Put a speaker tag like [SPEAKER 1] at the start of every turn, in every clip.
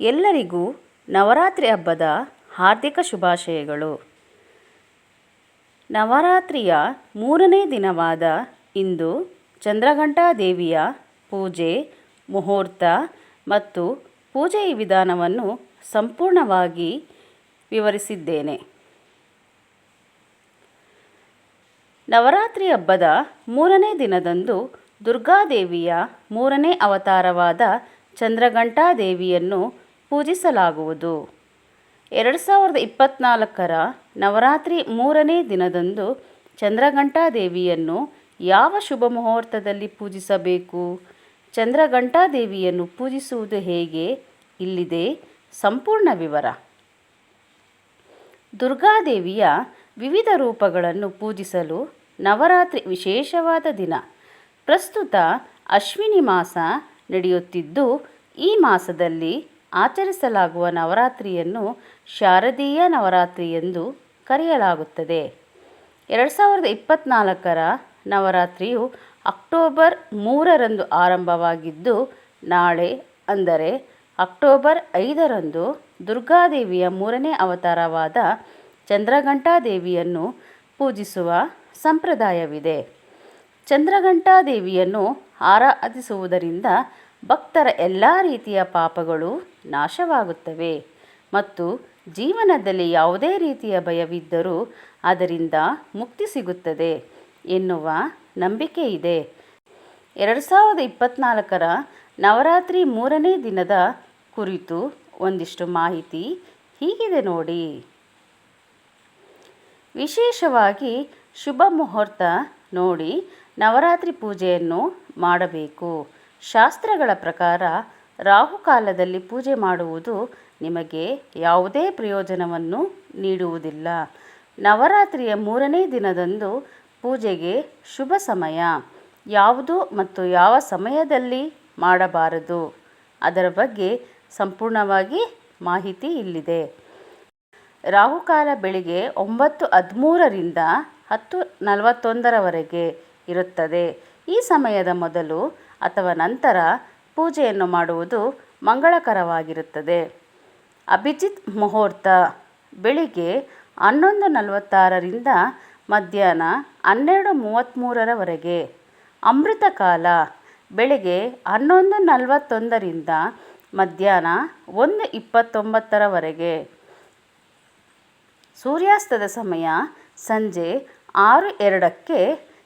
[SPEAKER 1] ಎಲ್ಲರಿಗೂ ನವರಾತ್ರಿ ಹಬ್ಬದ ಹಾರ್ದಿಕ ಶುಭಾಶಯಗಳು. ನವರಾತ್ರಿಯ ಮೂರನೇ ದಿನವಾದ ಇಂದು ಚಂದ್ರಘಂಟಾ ದೇವಿಯ ಪೂಜೆ, ಮುಹೂರ್ತ ಮತ್ತು ಪೂಜೆಯ ವಿಧಾನವನ್ನು ಸಂಪೂರ್ಣವಾಗಿ ವಿವರಿಸಿದ್ದೇನೆ. ನವರಾತ್ರಿ ಹಬ್ಬದ ಮೂರನೇ ದಿನದಂದು ದುರ್ಗಾದೇವಿಯ ಮೂರನೇ ಅವತಾರವಾದ ಚಂದ್ರಘಂಟಾ ದೇವಿಯನ್ನು ಪೂಜಿಸಲಾಗುವುದು. ಎರಡು ಸಾವಿರದ ಇಪ್ಪತ್ತ್ನಾಲ್ಕರ ನವರಾತ್ರಿ ಮೂರನೇ ದಿನದಂದು ಚಂದ್ರಘಂಟಾದೇವಿಯನ್ನು ಯಾವ ಶುಭ ಮುಹೂರ್ತದಲ್ಲಿ ಪೂಜಿಸಬೇಕು? ಚಂದ್ರಘಂಟಾದೇವಿಯನ್ನು ಪೂಜಿಸುವುದು ಹೇಗೆ? ಇಲ್ಲಿದೆ ಸಂಪೂರ್ಣ ವಿವರ. ದುರ್ಗಾದೇವಿಯ ವಿವಿಧ ರೂಪಗಳನ್ನು ಪೂಜಿಸಲು ನವರಾತ್ರಿ ವಿಶೇಷವಾದ ದಿನ. ಪ್ರಸ್ತುತ ಅಶ್ವಿನಿ ಮಾಸ ನಡೆಯುತ್ತಿದ್ದು, ಈ ಮಾಸದಲ್ಲಿ ಆಚರಿಸಲಾಗುವ ನವರಾತ್ರಿಯನ್ನು ಶಾರದೀಯ ನವರಾತ್ರಿ ಎಂದು ಕರೆಯಲಾಗುತ್ತದೆ. ಎರಡು ಸಾವಿರದ ಇಪ್ಪತ್ತ್ನಾಲ್ಕರ ನವರಾತ್ರಿಯು ಅಕ್ಟೋಬರ್ ಮೂರರಂದು ಆರಂಭವಾಗಿದ್ದು, ನಾಳೆ ಅಂದರೆ ಅಕ್ಟೋಬರ್ ಐದರಂದು ದುರ್ಗಾದೇವಿಯ ಮೂರನೇ ಅವತಾರವಾದ ಚಂದ್ರಘಂಟಾದೇವಿಯನ್ನು ಪೂಜಿಸುವ ಸಂಪ್ರದಾಯವಿದೆ. ಚಂದ್ರಘಂಟಾದೇವಿಯನ್ನು ಆರಾಧಿಸುವುದರಿಂದ ಭಕ್ತರ ಎಲ್ಲ ರೀತಿಯ ಪಾಪಗಳು ನಾಶವಾಗುತ್ತವೆ ಮತ್ತು ಜೀವನದಲ್ಲಿ ಯಾವುದೇ ರೀತಿಯ ಭಯವಿದ್ದರೂ ಅದರಿಂದ ಮುಕ್ತಿ ಸಿಗುತ್ತದೆ ಎನ್ನುವ ನಂಬಿಕೆ ಇದೆ. ಎರಡು ಸಾವಿರದ ಇಪ್ಪತ್ತ್ನಾಲ್ಕರ ನವರಾತ್ರಿ ಮೂರನೇ ದಿನದ ಕುರಿತು ಒಂದಿಷ್ಟು ಮಾಹಿತಿ ಹೀಗಿದೆ ನೋಡಿ. ವಿಶೇಷವಾಗಿ ಶುಭ ಮುಹೂರ್ತ ನೋಡಿ ನವರಾತ್ರಿ ಪೂಜೆಯನ್ನು ಮಾಡಬೇಕು. ಶಾಸ್ತ್ರಗಳ ಪ್ರಕಾರ ರಾಹುಕಾಲದಲ್ಲಿ ಪೂಜೆ ಮಾಡುವುದು ನಿಮಗೆ ಯಾವುದೇ ಪ್ರಯೋಜನವನ್ನು ನೀಡುವುದಿಲ್ಲ. ನವರಾತ್ರಿಯ ಮೂರನೇ ದಿನದಂದು ಪೂಜೆಗೆ ಶುಭ ಸಮಯ. ಯಾವುದು ಮತ್ತು ಯಾವ ಸಮಯದಲ್ಲಿ ಮಾಡಬಾರದು? ಅದರ ಬಗ್ಗೆ ಸಂಪೂರ್ಣವಾಗಿ ಮಾಹಿತಿ ಇಲ್ಲಿದೆ. ರಾಹುಕಾಲ ಬೆಳಿಗ್ಗೆ ಒಂಬತ್ತು ಹದಿಮೂರರಿಂದ ಹತ್ತು ನಲವತ್ತೊಂದರವರೆಗೆ ಇರುತ್ತದೆ. ಈ ಸಮಯದ ಮೊದಲು ಅಥವಾ ನಂತರ ಪೂಜೆಯನ್ನು ಮಾಡುವುದು ಮಂಗಳಕರವಾಗಿರುತ್ತದೆ. ಅಭಿಜಿತ್ ಮುಹೂರ್ತ ಬೆಳಿಗ್ಗೆ ಹನ್ನೊಂದು ನಲವತ್ತಾರರಿಂದ ಮಧ್ಯಾಹ್ನ ಹನ್ನೆರಡು ಮೂವತ್ತ್ಮೂರರವರೆಗೆ. ಅಮೃತ ಕಾಲ ಬೆಳಿಗ್ಗೆ ಹನ್ನೊಂದು ನಲವತ್ತೊಂದರಿಂದ ಮಧ್ಯಾಹ್ನ ಒಂದು ಇಪ್ಪತ್ತೊಂಬತ್ತರವರೆಗೆ. ಸೂರ್ಯಾಸ್ತದ ಸಮಯ ಸಂಜೆ ಆರು ಎರಡಕ್ಕೆ.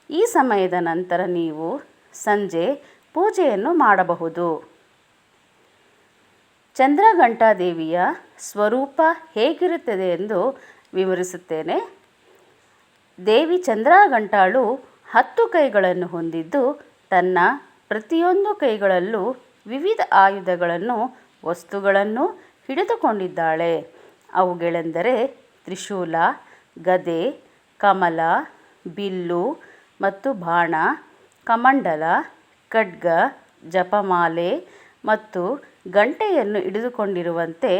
[SPEAKER 1] ಈ ಸಮಯದ ನಂತರ ನೀವು ಸಂಜೆ ಪೂಜೆಯನ್ನು ಮಾಡಬಹುದು. ಚಂದ್ರಘಂಟಾ ದೇವಿಯ ಸ್ವರೂಪ ಹೇಗಿರುತ್ತದೆ ಎಂದು ವಿವರಿಸುತ್ತೇನೆ. ದೇವಿ ಚಂದ್ರಘಂಟಾಳು ಹತ್ತು ಕೈಗಳನ್ನು ಹೊಂದಿದ್ದು, ತನ್ನ ಪ್ರತಿಯೊಂದು ಕೈಗಳಲ್ಲೂ ವಿವಿಧ ಆಯುಧಗಳನ್ನು, ವಸ್ತುಗಳನ್ನು ಹಿಡಿದುಕೊಂಡಿದ್ದಾಳೆ. ಅವುಗಳೆಂದರೆ ತ್ರಿಶೂಲ, ಗದೆ, ಕಮಲ, ಬಿಲ್ಲು ಮತ್ತು ಬಾಣ, ಕಮಂಡಲ ಖಡ್ಗ, ಜಪಮಾಲೆ ಮತ್ತು ಗಂಟೆಯನ್ನು ಹಿಡಿದುಕೊಂಡಿರುವಂತೆ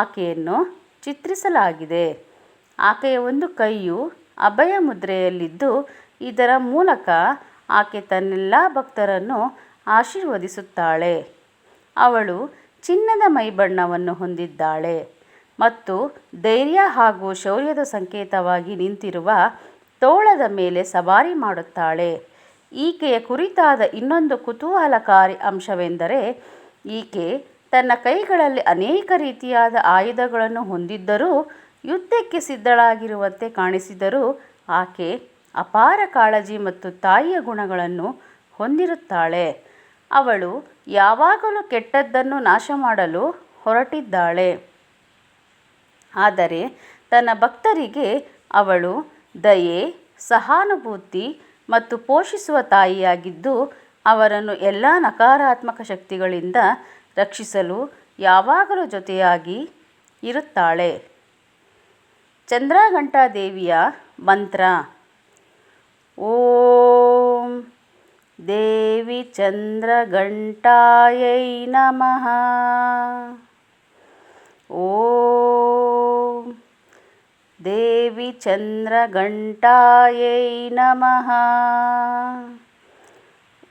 [SPEAKER 1] ಆಕೆಯನ್ನು ಚಿತ್ರಿಸಲಾಗಿದೆ. ಆಕೆಯ ಒಂದು ಕೈಯು ಅಭಯ ಮುದ್ರೆಯಲ್ಲಿದ್ದು, ಇದರ ಮೂಲಕ ಆಕೆ ತನ್ನೆಲ್ಲ ಭಕ್ತರನ್ನು ಆಶೀರ್ವದಿಸುತ್ತಾಳೆ. ಅವಳು ಚಿನ್ನದ ಮೈಬಣ್ಣವನ್ನು ಹೊಂದಿದ್ದಾಳೆ ಮತ್ತು ಧೈರ್ಯ ಹಾಗೂ ಶೌರ್ಯದ ಸಂಕೇತವಾಗಿ ನಿಂತಿರುವ ತೋಳದ ಮೇಲೆ ಸವಾರಿ ಮಾಡುತ್ತಾಳೆ. ಈಕೆಯ ಕುರಿತಾದ ಇನ್ನೊಂದು ಕುತೂಹಲಕಾರಿ ಅಂಶವೆಂದರೆ, ಈಕೆ ತನ್ನ ಕೈಗಳಲ್ಲಿ ಅನೇಕ ರೀತಿಯಾದ ಆಯುಧಗಳನ್ನು ಹೊಂದಿದ್ದರೂ ಯುದ್ಧಕ್ಕೆ ಸಿದ್ಧಳಾಗಿರುವಂತೆ ಕಾಣಿಸಿದರೂ ಆಕೆ ಅಪಾರ ಕಾಳಜಿ ಮತ್ತು ತಾಯಿಯ ಗುಣಗಳನ್ನು ಹೊಂದಿರುತ್ತಾಳೆ. ಅವಳು ಯಾವಾಗಲೂ ಕೆಟ್ಟದ್ದನ್ನು ನಾಶ ಮಾಡಲು ಹೊರಟಿದ್ದಾಳೆ. ಆದರೆ ತನ್ನ ಭಕ್ತರಿಗೆ ಅವಳು ದಯೆ, ಸಹಾನುಭೂತಿ ಮತ್ತು ಪೋಷಿಸುವ ತಾಯಿಯಾಗಿದ್ದು ಅವರನ್ನು ಎಲ್ಲ ನಕಾರಾತ್ಮಕ ಶಕ್ತಿಗಳಿಂದ ರಕ್ಷಿಸಲು ಯಾವಾಗಲೂ ಜೊತೆಯಾಗಿ ಇರುತ್ತಾಳೆ. ಚಂದ್ರಘಂಟಾದೇವಿಯ ಮಂತ್ರ. ಓಂ ದೇವಿ ಚಂದ್ರಘಂಟಾಯೈ ನಮಃ. ಓಂ ದೇವಿ ಚಂದ್ರಘಂಟಾಯೈ ನಮಃ.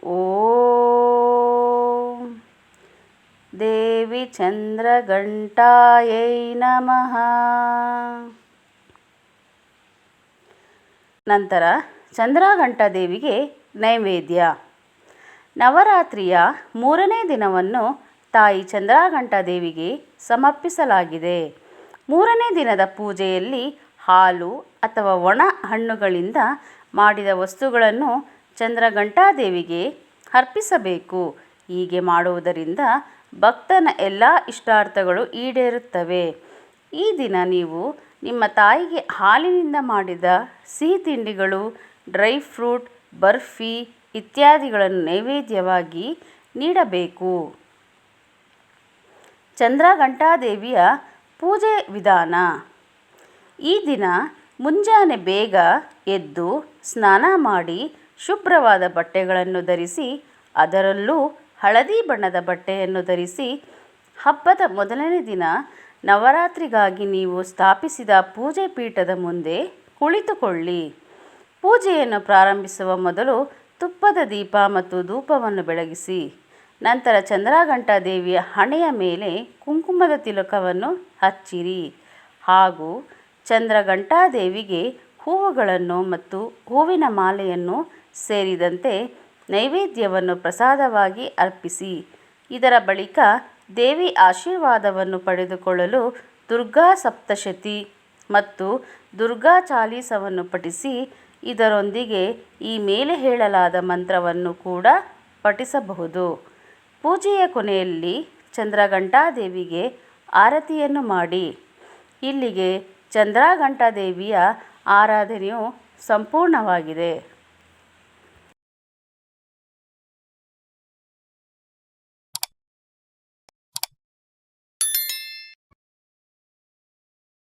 [SPEAKER 1] ಓಂ. ದೇವಿ ಚಂದ್ರ ಚಂದ್ರಘಂಟಾಯೈ ನಮಃ. ನಂತರ ಚಂದ್ರಘಂಟ ದೇವಿಗೆ ನೈವೇದ್ಯ. ನವರಾತ್ರಿಯ ಮೂರನೇ ದಿನವನ್ನು ತಾಯಿ ಚಂದ್ರಘಂಟ ದೇವಿಗೆ ಸಮರ್ಪಿಸಲಾಗಿದೆ. ಮೂರನೇ ದಿನದ ಪೂಜೆಯಲ್ಲಿ ಹಾಲು ಅಥವಾ ಒಣ ಹಣ್ಣುಗಳಿಂದ ಮಾಡಿದ ವಸ್ತುಗಳನ್ನು ಚಂದ್ರಘಂಟಾದೇವಿಗೆ ಅರ್ಪಿಸಬೇಕು. ಹೀಗೆ ಮಾಡುವುದರಿಂದ ಭಕ್ತನ ಎಲ್ಲ ಇಷ್ಟಾರ್ಥಗಳು ಈಡೇರುತ್ತವೆ. ಈ ದಿನ ನೀವು ನಿಮ್ಮ ತಾಯಿಗೆ ಹಾಲಿನಿಂದ ಮಾಡಿದ ಸಿಹಿ ತಿಂಡಿಗಳು, ಡ್ರೈ ಫ್ರೂಟ್, ಬರ್ಫಿ ಇತ್ಯಾದಿಗಳನ್ನು ನೈವೇದ್ಯವಾಗಿ ನೀಡಬೇಕು. ಚಂದ್ರಘಂಟಾದೇವಿಯ ಪೂಜೆ ವಿಧಾನ. ಈ ದಿನ ಮುಂಜಾನೆ ಬೇಗ ಎದ್ದು ಸ್ನಾನ ಮಾಡಿ ಶುಭ್ರವಾದ ಬಟ್ಟೆಗಳನ್ನು ಧರಿಸಿ, ಅದರಲ್ಲೂ ಹಳದಿ ಬಣ್ಣದ ಬಟ್ಟೆಯನ್ನು ಧರಿಸಿ, ಹಬ್ಬದ ಮೊದಲನೇ ದಿನ ನವರಾತ್ರಿಗಾಗಿ ನೀವು ಸ್ಥಾಪಿಸಿದ ಪೂಜೆ ಪೀಠದ ಮುಂದೆ ಕುಳಿತುಕೊಳ್ಳಿ. ಪೂಜೆಯನ್ನು ಪ್ರಾರಂಭಿಸುವ ಮೊದಲು ತುಪ್ಪದ ದೀಪ ಮತ್ತು ಧೂಪವನ್ನು ಬೆಳಗಿಸಿ. ನಂತರ ಚಂದ್ರಘಂಟಾ ದೇವಿಯ ಹಣೆಯ ಮೇಲೆ ಕುಂಕುಮದ ತಿಲಕವನ್ನು ಹಚ್ಚಿರಿ. ಹಾಗೂ ಚಂದ್ರಘಂಟಾ ದೇವಿಗೆ ಹೂವುಗಳನ್ನು ಮತ್ತು ಹೂವಿನ ಮಾಲೆಯನ್ನು ಸೇರಿದಂತೆ ನೈವೇದ್ಯವನ್ನು ಪ್ರಸಾದವಾಗಿ ಅರ್ಪಿಸಿ. ಇದರ ಬಳಿಕ ದೇವಿ ಆಶೀರ್ವಾದವನ್ನು ಪಡೆದುಕೊಳ್ಳಲು ದುರ್ಗಾ ಸಪ್ತಶತಿ ಮತ್ತು ದುರ್ಗಾ ಚಾಲೀಸವನ್ನು ಪಠಿಸಿ, ಇದರೊಂದಿಗೆ ಈ ಮೇಲೆ ಹೇಳಲಾದ ಮಂತ್ರವನ್ನು ಕೂಡ ಪಠಿಸಬಹುದು. ಪೂಜೆಯ ಕೊನೆಯಲ್ಲಿ ಚಂದ್ರಘಂಟಾದೇವಿಗೆ ಆರತಿಯನ್ನು ಮಾಡಿ. ಇಲ್ಲಿಗೆ ಚಂದ್ರಘಂಟಾದೇವಿಯ ಆರಾಧನೆಯು ಸಂಪೂರ್ಣವಾಗಿದೆ.